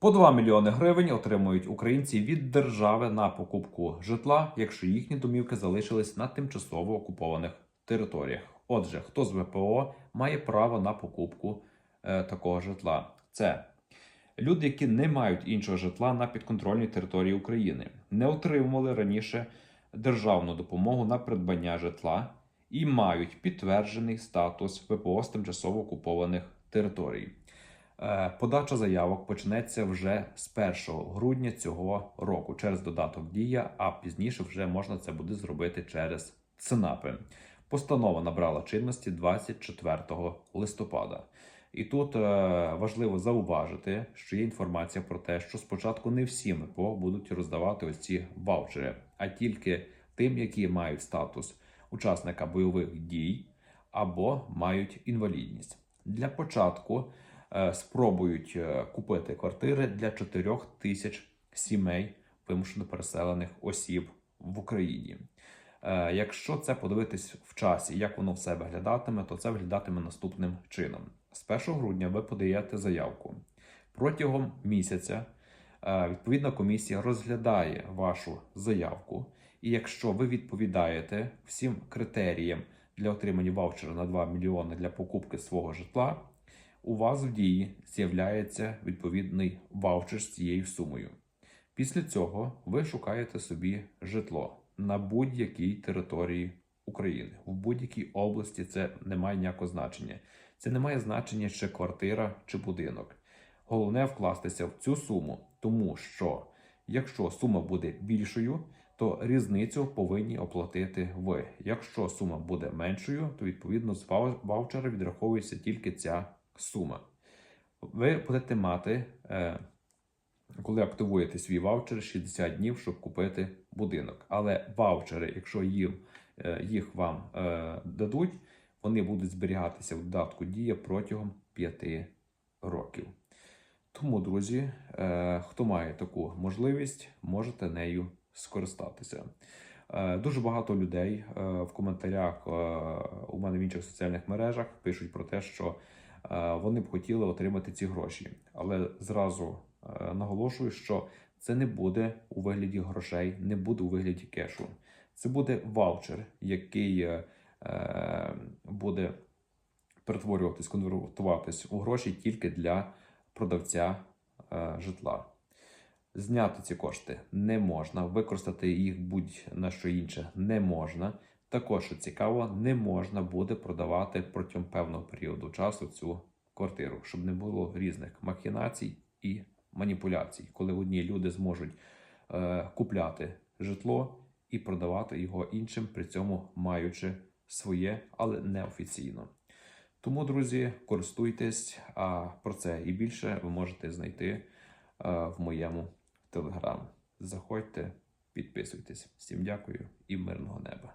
По 2 мільйони гривень отримують українці від держави на покупку житла, якщо їхні домівки залишились на тимчасово окупованих територіях. Отже, хто з ВПО має право на покупку е, такого житла? Це люди, які не мають іншого житла на підконтрольній території України, не отримували раніше державну допомогу на придбання житла і мають підтверджений статус ВПО з тимчасово окупованих територій. Е, Подача заявок почнеться вже з 1 грудня цього року через додаток Дія, а пізніше вже можна це буде зробити через ЦНАПи. Постанова набрала чинності 24 листопада. І тут е, важливо зауважити, що є інформація про те, що спочатку не всі МПО будуть роздавати ось ці ваучери, а тільки тим, які мають статус учасника бойових дій або мають інвалідність. Для початку спробують е, купити квартири для 4 тисяч сімей вимушено переселених осіб в Україні. Е, Якщо це подивитись в часі, як воно все виглядатиме, то це виглядатиме наступним чином: з 1 грудня ви подаєте заявку. Протягом місяця е, відповідна комісія розглядає вашу заявку, і якщо ви відповідаєте всім критеріям для отримання ваучера на 2 мільйони для покупки свого житла, у вас в дії з'являється відповідний ваучер з цією сумою. Після цього ви шукаєте собі житло на будь-якій території України, в будь-якій області це не має ніякого значення. Це не має значення, чи квартира, чи будинок. Головне вкластися в цю суму, тому що якщо сума буде більшою, то різницю повинні оплатити ви. Якщо сума буде меншою, то відповідно з ваучера відраховується тільки ця сума. Ви будете мати, е, коли активуєте свій ваучер, 60 днів, щоб купити будинок. Але ваучери, якщо їм, е, їх вам е, дадуть, вони будуть зберігатися в додатку Дія протягом 5 років. Тому, друзі, хто має таку можливість, можете нею скористатися. Дуже багато людей в коментарях у мене в інших соціальних мережах пишуть про те, що вони б хотіли отримати ці гроші. Але зразу е, наголошую, що це не буде у вигляді грошей, не буде у вигляді кешу. Це буде ваучер, який е, е, буде перетворюватись, конвертуватись у гроші тільки для продавця е, житла. Зняти ці кошти не можна, використати їх будь-на що інше не можна. Також, що цікаво, не можна буде продавати протягом певного періоду часу цю квартиру, щоб не було різних махінацій і маніпуляцій, коли одні люди зможуть е, купляти житло і продавати його іншим, при цьому маючи своє, але неофіційно. Тому, друзі, користуйтесь, а про це і більше ви можете знайти е, в моєму телеграм. Заходьте, підписуйтесь. Всім дякую і мирного неба.